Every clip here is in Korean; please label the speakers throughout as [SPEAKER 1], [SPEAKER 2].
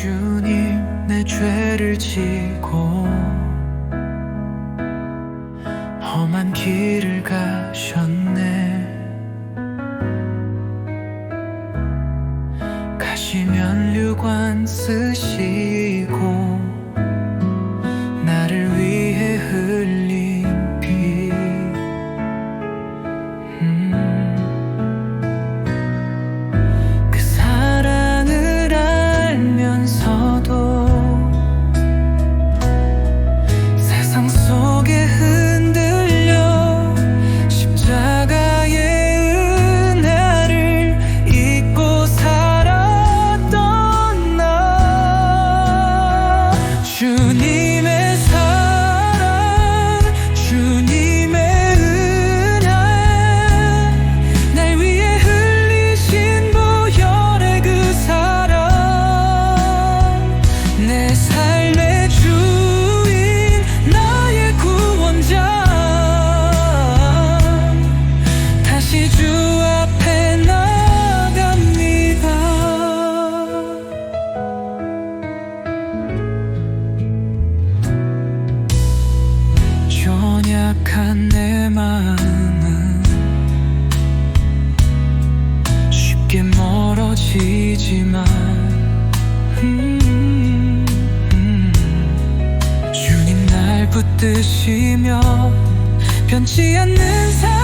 [SPEAKER 1] 주님 내 죄를 지고 험한 길을 가셨네. 가시면 류관 쓰시 착한 내 마음은 쉽게 멀어지지만 음, 음, 음 주님 날 붙드시며 변치 않는 사랑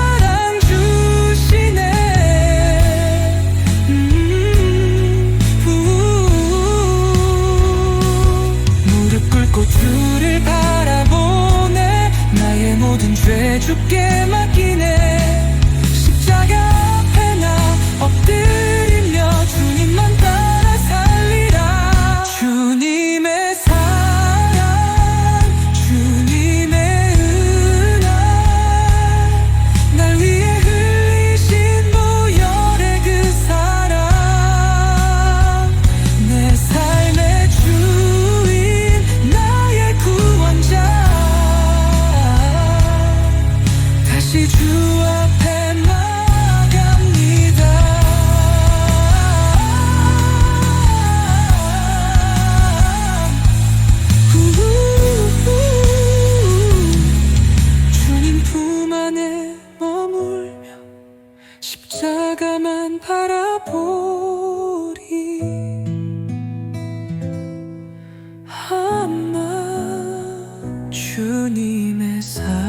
[SPEAKER 1] together 십자가만 바라보리. 아마 주님의 사랑.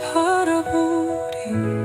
[SPEAKER 1] 바라보리.